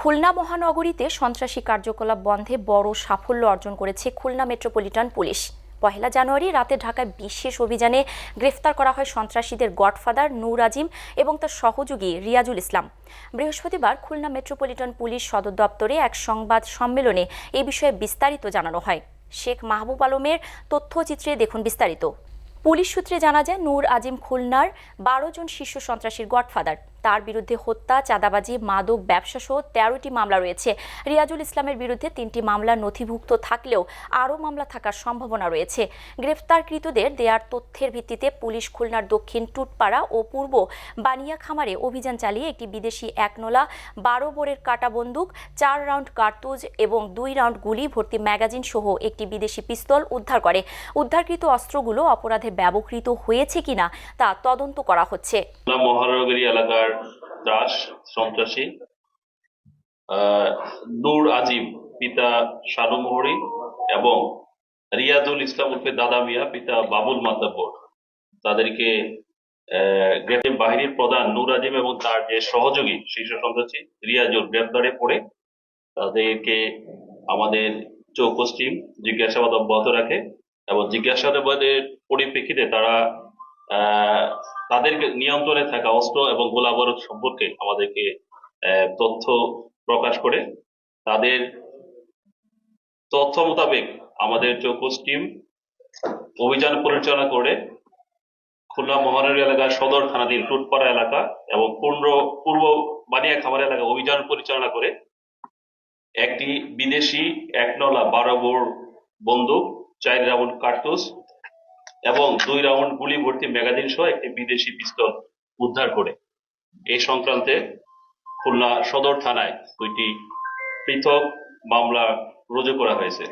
খুলনা মহানগরীতে সন্ত্রাসী কার্যকলাপ বন্ধে বড় সাফল্য অর্জন করেছে খুলনা মেট্রোপলিটন পুলিশ। পহেলা জানুয়ারি রাতে ঢাকায় বিশেষ অভিযানে গ্রেফতার করা হয় সন্ত্রাসীদের গডফাদার নূর আজিম এবং তার সহযোগী রিয়াজুল ইসলাম। বৃহস্পতিবার খুলনা মেট্রোপলিটন পুলিশ সদর দপ্তরে এক সংবাদ সম্মেলনে এ বিষয়ে বিস্তারিত জানানো হয়। শেখ মাহবুব আলমের তথ্যচিত্রে দেখুন বিস্তারিত। পুলিশ সূত্রে জানা যায়, নূর আজিম খুলনার বারো জন শীর্ষ সন্ত্রাসীর গডফাদার। তার বিরুদ্ধে হত্যা, চাঁদাবাজি, মাদক, ব্যবসা সহ তেরোটি মামলা রয়েছে। রিয়াজুল ইসলামের বিরুদ্ধে তিনটি মামলা নথিভুক্ত থাকলেও আরও মামলা থাকার সম্ভাবনা রয়েছে। গ্রেফতারকৃতদের দেয়ার তথ্যের ভিত্তিতে পুলিশ খুলনার দক্ষিণ টুটপাড়া ও পূর্ব বানিয়া খামারে অভিযান চালিয়ে একটি বিদেশি একনলা, বারো বোরের কাটা বন্দুক, চার রাউন্ড কার্তুজ এবং দুই রাউন্ড গুলি ভর্তি ম্যাগাজিন সহ একটি বিদেশি পিস্তল উদ্ধার করে। উদ্ধারকৃত অস্ত্রগুলো অপরাধে ব্যবহৃত হয়েছে কিনা তা তদন্ত করা হচ্ছে। এলাকার দাস, সন্ত্রাসী। নূর আজিম, পিতা শানু মোহরি এবং রিয়াজুল ইসলাম উর্ফে দাদা মিয়া, পিতা বাবুল মাতাব্বর তাদেরকে গ্রেপ্তার বাহিনীর প্রধান নূর আজিম এবং তার যে সহযোগী, শীর্ষ সন্ত্রাসী, রিয়াজুল গ্রেপ্তারে পড়ে তাদেরকে আমাদের চৌকস টিম জিজ্ঞাসাবাদ অব্যাহত রাখে এবং জিজ্ঞাসাবাদের পরিপ্রেক্ষিতে তারা তাদের নিয়ন্ত্রণে থাকা অস্ত্র এবং গোলাবারুদ সম্পর্কে আমাদেরকে তথ্য প্রকাশ করে তাদের তথ্য মোতাবেক আমাদের চৌকস টিম অভিযান পরিচালনা করে খুলনা মহানগরী এলাকার সদর থানাধীন টুটপাড়া এলাকা এবং পূর্ণ, পূর্ব বানিয়া খামার এলাকা অভিযান পরিচালনা করে একটি বিদেশি একনলা বারো বোর বন্দুক, চার রাউন্ড কার্তুস এবং দুই রাউন্ড গুলি ভর্তি ম্যাগাজিন সহ একটি বিদেশি পিস্তল উদ্ধার করে। এই সংক্রান্তে খুলনা সদর থানায় দুইটি পৃথক মামলা রুজু করা হয়েছে।